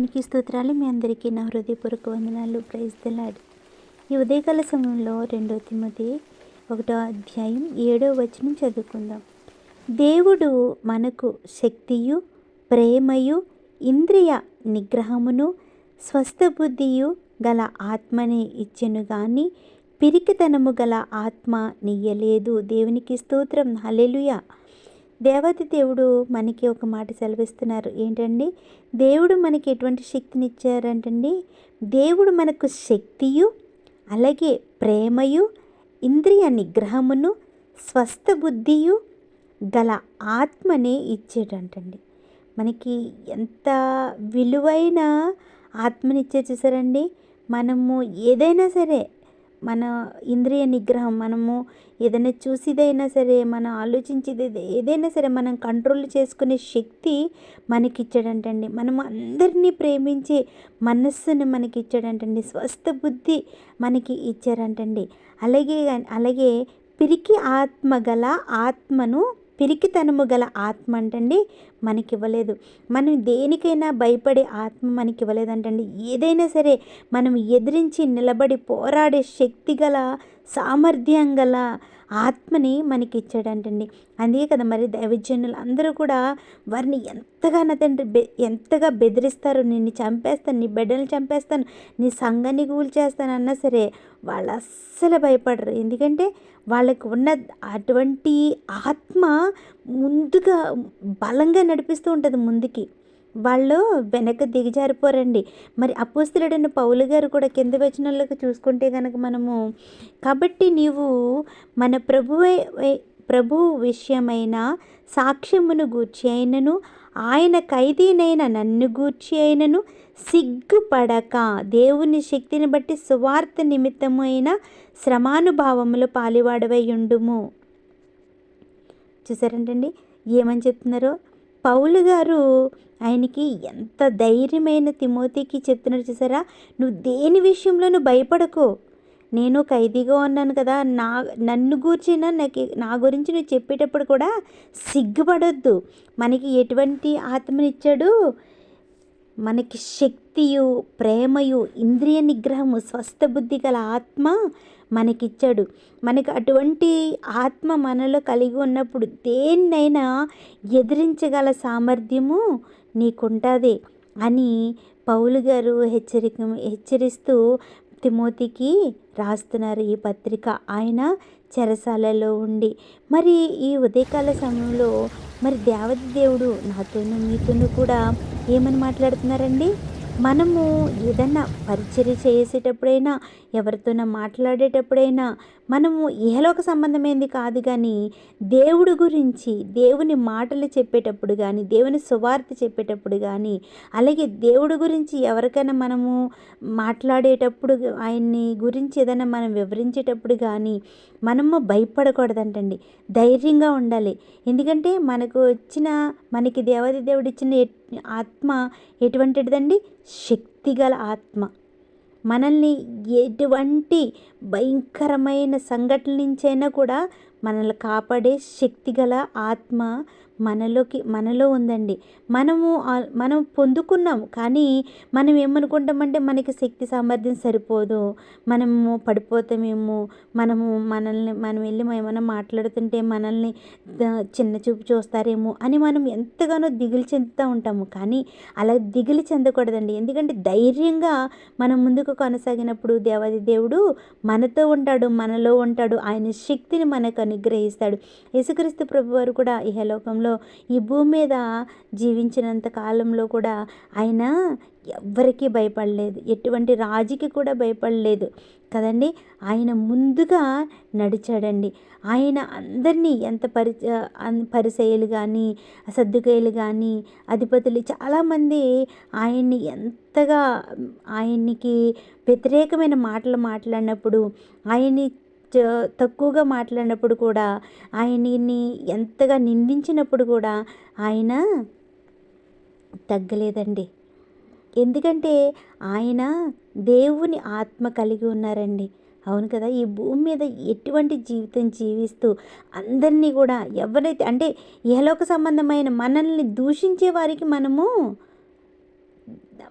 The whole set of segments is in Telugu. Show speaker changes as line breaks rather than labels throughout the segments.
దేవునికి స్తోత్రాలు. మీ అందరికీ నా హృదయపూర్వక వందనాలు. ప్రైజ్ దలాడ్ ఈ ఉదయకాల సమయంలో రెండో తిమ్మది ఒకటో అధ్యాయం ఏడో వచనం చదువుకుందాం. దేవుడు మనకు శక్తియు ప్రేమయు ఇంద్రియ నిగ్రహమును స్వస్థ బుద్ధియు గల ఆత్మని ఇచ్చెను గాని పిరికితనము గల ఆత్మ నీయలేదు. దేవునికి స్తోత్రం. హలెలుయా దేవాది దేవుడు మనకి ఒక మాట సెలవిస్తున్నారు. ఏంటండి? దేవుడు మనకి ఎటువంటి శక్తిని ఇచ్చారంటండి దేవుడు మనకు శక్తియు అలాగే ప్రేమయు ఇంద్రియ నిగ్రహమును స్వస్థ బుద్ధియు గల ఆత్మని ఇచ్చేటంటండి. మనకి ఎంత విలువైన ఆత్మనిచ్చే చూసారండి? మనము ఏదైనా సరే మన ఇంద్రియ నిగ్రహం మనము ఏదైనా చూసిదైనా సరే మనం ఆలోచించేది ఏదైనా సరే మనం కంట్రోల్ చేసుకునే శక్తి మనకిచ్చాడంటండి. మనము మనం అందరినీ ప్రేమించే మనస్సుని మనకి ఇచ్చాడంటండి స్వస్థ బుద్ధి మనకి ఇచ్చారంటండి. అలాగే అలాగే పిరికి ఆత్మ గల ఆత్మను పిరికితనము గల ఆత్మ అంటండి మనకి ఇవ్వలేదు మనం దేనికైనా భయపడే ఆత్మ మనకి ఇవ్వలేదంటండి ఏదైనా సరే మనం ఎదిరించి నిలబడి పోరాడే శక్తి గల సామర్థ్యం గల ఆత్మని మనకి ఇచ్చాడంటండి అందుకే కదా మరి దైవజనులు అందరూ కూడా వారిని ఎంతగానో తండ్రి బె ఎంతగా బెదిరిస్తారు నిన్ను చంపేస్తాను నీ బిడ్డల్ని చంపేస్తాను నీ సంఘాన్ని కూల్చేస్తాను అన్నా సరే వాళ్ళు అస్సలు భయపడరు. ఎందుకంటే వాళ్ళకు ఉన్న అటువంటి ఆత్మ ముందుగా బలంగా నడిపిస్తూ ఉంటుంది ముందుకి. వాళ్ళు వెనక దిగజారిపోరండి మరి అపోస్తులుడైన పౌలు గారు కూడా కింద వచనాలకు చూసుకుంటే కనుక మనము కాబట్టి నీవు మన ప్రభువే ప్రభు విషయమైన సాక్ష్యమును గూర్చి అయినను ఆయన ఖైదీనైన నన్ను గూర్చి అయినను సిగ్గుపడక దేవుని శక్తిని బట్టి సువార్త నిమిత్తమైన శ్రమానుభావములు పాలివాడవై ఉండుము. చూసారంటండి? ఏమని చెప్తున్నారో? పౌలు గారు ఆయనకి ఎంత ధైర్యమైన తిమోతికి చెప్తున్నారు చూసారా? నువ్వు దేని విషయంలో నువ్వు భయపడకు. నేను ఖైదీగా ఉన్నాను కదా నా నన్ను గూర్చిన నాకు నా గురించి నువ్వు చెప్పేటప్పుడు కూడా సిగ్గుపడొద్దు. మనకి ఎటువంటి ఆత్మనిచ్చాడు? మనకి శక్తియు ప్రేమయు ఇంద్రియ నిగ్రహము స్వస్థ బుద్ధి గల ఆత్మ మనకిచ్చాడు. మనకు అటువంటి ఆత్మ మనలో కలిగి ఉన్నప్పుడు దేన్నైనా ఎదిరించగల సామర్థ్యము నీకుంటుంది అని పౌలు గారు హెచ్చరిక హెచ్చరిస్తూ తిమోతికి రాస్తున్నారు ఈ పత్రిక. ఆయన చెరసాలలో ఉండి. మరి ఈ ఉదయకాల సమయంలో మరి దేవత దేవుడు నాతోనూ మీతోనూ కూడా ఏమని మాట్లాడుతున్నారండి? మనము ఏదన్నా పరిచర్య చేసేటప్పుడైనా ఎవరితోనో మాట్లాడేటప్పుడైనా మనము ఇహలోక సంబంధమైనది కాదు కానీ దేవుడు గురించి దేవుని మాటలు చెప్పేటప్పుడు కానీ దేవుని సువార్త చెప్పేటప్పుడు కానీ అలాగే దేవుడు గురించి ఎవరికైనా మనము మాట్లాడేటప్పుడు ఆయన్ని గురించి ఏదైనా మనం వివరించేటప్పుడు కానీ మనము భయపడకూడదంటండి. ధైర్యంగా ఉండాలి. ఎందుకంటే మనకు వచ్చిన మనకి దేవాది దేవుడు ఇచ్చిన ఆత్మ ఎటువంటిదండి? శక్తిగల ఆత్మ. మనల్ని ఎటువంటి భయంకరమైన సంఘటనల నుంచైనా కూడా మనల్ని కాపాడే శక్తిగల ఆత్మ మనలోకి మనలో ఉందండి. మనము మనం పొందుకున్నాం కానీ మనం ఏమనుకుంటామంటే మనకి శక్తి సామర్థ్యం సరిపోదు. మనము పడిపోతామేమో మనము మనల్ని మనం వెళ్ళి ఏమైనా మాట్లాడుతుంటే మనల్ని చిన్న చూపు చూస్తారేమో అని మనం ఎంతగానో దిగులు చెందుతూ ఉంటాము. కానీ అలా దిగులు చెందకూడదండి. ఎందుకంటే ధైర్యంగా మనం ముందుకు కొనసాగినప్పుడు దేవాది దేవుడు మనతో ఉంటాడు మనలో ఉంటాడు. ఆయన శక్తిని మనకు అనుగ్రహిస్తాడు. యేసుక్రీస్తు ప్రభు వారు కూడా ఇహలోకంలో ఈ భూమి మీద జీవించినంత కాలంలో కూడా ఆయన ఎవ్వరికీ భయపడలేదు. ఎటువంటి రాజుకి కూడా భయపడలేదు. కదండి? ఆయన ముందుగా నడిచాడండి. ఆయన అందరినీ ఎంత పరి పరిసయలు కానీ సర్దుకాయలు కానీ అధిపతులు చాలామంది ఆయన్ని ఎంతగా ఆయనకి వ్యతిరేకమైన మాటలు మాట్లాడినప్పుడు ఆయన్ని తక్కువగా మాట్లాడినప్పుడు కూడా ఆయన్ని ఎంతగా నిందించినప్పుడు కూడా ఆయన తగ్గలేదండి. ఎందుకంటే ఆయన దేవుని ఆత్మ కలిగి ఉన్నారండి. అవును కదా ఈ భూమి మీద ఎటువంటి జీవితం జీవిస్తూ అందరినీ కూడా ఎవరైతే అంటే ఏలోక సంబంధమైన మనల్ని దూషించే వారికి మనము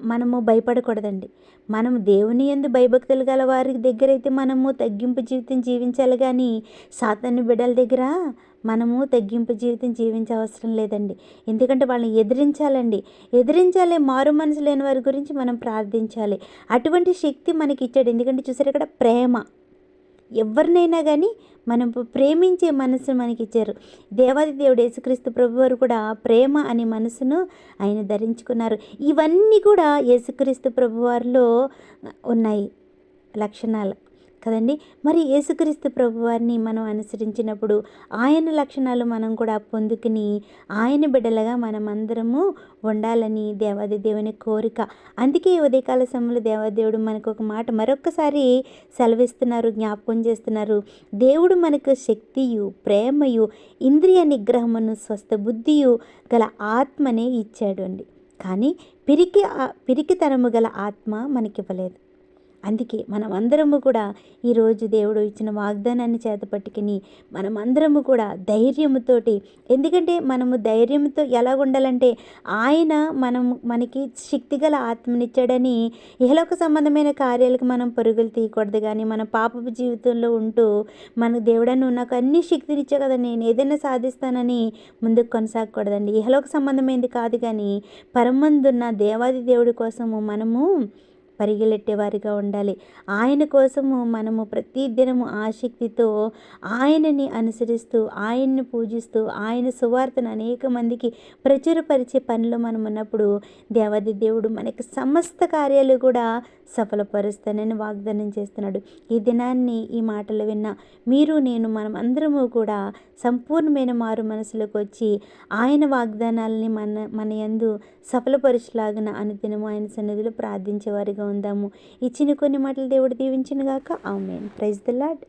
మనము భయపడకూడదండి. మనం దేవుని ఎందు భయభక్తులు గల వారి దగ్గర అయితే మనము తగ్గింపు జీవితం జీవించాలి కానీ సాతాను బిడ్డల దగ్గర మనము తగ్గింపు జీవితం జీవించే అవసరం లేదండి. ఎందుకంటే వాళ్ళని ఎదిరించాలండి. ఎదిరించాలి మారు మనసు లేని వారి గురించి మనం ప్రార్థించాలి. అటువంటి శక్తి మనకి ఇచ్చాడు ఎందుకంటే చూసారు ఇక్కడ ప్రేమ. ఎవరినైనా కానీ మనం ప్రేమించే మనసును మనకి ఇచ్చారు దేవాది దేవుడు యేసుక్రీస్తు ప్రభువారు కూడా ప్రేమ అనే మనసును ఆయన ధరించుకున్నారు. ఇవన్నీ కూడా యేసుక్రీస్తు ప్రభువారిలో ఉన్నాయి లక్షణాలు. కదండి? మరి యేసుక్రీస్తు ప్రభువారిని మనం అనుసరించినప్పుడు ఆయన లక్షణాలు మనం కూడా పొందుకుని ఆయన బిడ్డలుగా మనం అందరము ఉండాలని దేవాది దేవుని కోరిక. అందుకే ఉదయకాల సమయంలో దేవాదేవుడు మనకు ఒక మాట మరొకసారి సెలవిస్తున్నారు జ్ఞాపకం చేస్తున్నారు. దేవుడు మనకు శక్తియు ప్రేమయు ఇంద్రియ నిగ్రహమును స్వస్థ బుద్ధియు గల ఆత్మనే ఇచ్చాడు అండి. కానీ పిరికి పిరికితనము గల ఆత్మ మనకివ్వలేదు. అందుకే మనం అందరము కూడా ఈరోజు దేవుడు ఇచ్చిన వాగ్దానాన్ని చేతపట్టుకుని మనం అందరము కూడా ధైర్యముతోటి ఎందుకంటే మనము ధైర్యంతో ఎలా ఉండాలంటే ఆయన మనం మనకి శక్తిగల ఆత్మనిచ్చాడని ఇహలోక సంబంధమైన కార్యాలకు మనం పరుగులు తీయకూడదు. కానీ మన పాపపు జీవితంలో ఉంటూ మన దేవుడను నాకు అన్ని శక్తినిచ్చా కదా నేను ఏదైనా సాధిస్తానని ముందుకు కొనసాగకూడదండి. ఇహలోక సంబంధమైనది కాదు కానీ పరమందున్న దేవాది దేవుడి కోసము మనము పరిగెలెట్టేవారిగా ఉండాలి. ఆయన కోసము మనము ప్రతి దినము ఆసక్తితో ఆయనని అనుసరిస్తూ ఆయన్ని పూజిస్తూ ఆయన సువార్తను అనేక మందికి ప్రచురపరిచే పనిలో మనం ఉన్నప్పుడు దేవాది దేవుడు మనకి సమస్త కార్యాలు కూడా సఫలపరుస్తానని వాగ్దానం చేస్తున్నాడు. ఈ దినాన్ని ఈ మాటలు విన్న మీరు నేను మనం అందరము కూడా సంపూర్ణమైన మారు మనసులోకి వచ్చి ఆయన వాగ్దానాలని మన మన యందు సఫలపరుచులాగిన అనుదినము ఆయన సన్నిధిలో ప్రార్థించేవారిగా ఉందాము ఇచ్చిన కొన్ని మాటలు దేవుడు దీవించిన గాక ఆమెన్. Praise the lord